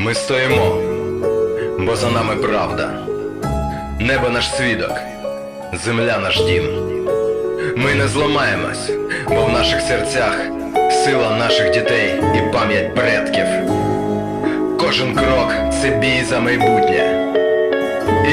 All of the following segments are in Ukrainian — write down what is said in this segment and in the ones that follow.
Ми стоїмо, бо за нами правда. Небо наш свідок, земля наш дім. Ми не зламаємось, бо в наших серцях сила наших дітей і пам'ять предків. Кожен крок це бій за майбутнє.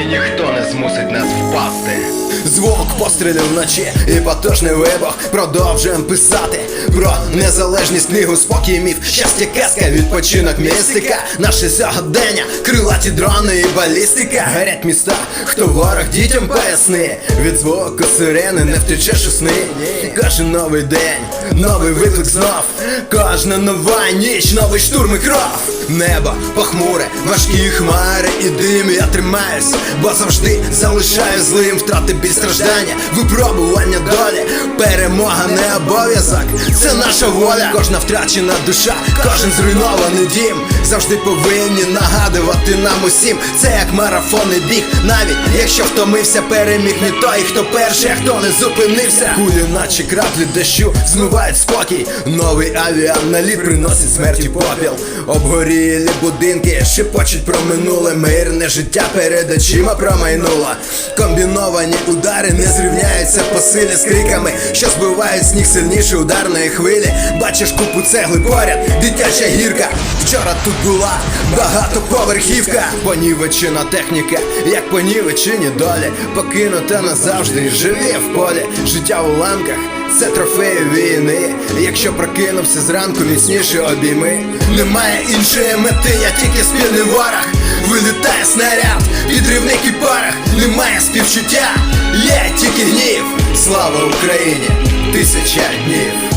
І ніхто не змусить нас впасти. Звук пострілів вночі і потужний вибух Продовжуємо писати про незалежність книгу, спокій, міф, щастя, казка, відпочинок, містика, наше сьогодення, крилаті дрони і балістика. Горять міста, хто ворог дітям поясни. Від звуку сирени не втечеш у сни. Кожен новий день, новий виклик знов. Кожна нова ніч, новий штурм і кров. Небо похмуре, важкі хмари і дим. Я тримаюсь, бо завжди залишаю злим втрати біль страждання, випробування долі, перемога не обов'язок, це наша воля. Кожна втрачена душа, кожен зруйнований дім. Завжди повинні нагадувати нам усім. Це як марафонний біг, навіть якщо втомився, переміг не той, хто перший, а хто не зупинився. Кулі, наче краплі дощу, змивають спокій. Новий авіаналіт приносить смерті попіл. Обгорілі будинки шепочуть про минуле мирне життя перед очима промайнуло. Комбіновані удари не зрівняються по силі з криками, що збивають сніг сильніше ударної хвилі. Бачиш купу цегли поряд, дитяча гірка. Вчора тут була багатоповерхівка. Понівечена техніка, як понівечені долі. Покинута назавжди, живі в полі. Життя у ламках. Це трофеї війни. Якщо прокинувся зранку, міцніше обійми. Немає іншої мети, я тільки спільний ворог. Вилітає снаряд, підривник і парах, Немає співчуття, є тільки гнів. Слава Україні! Тисяча днів.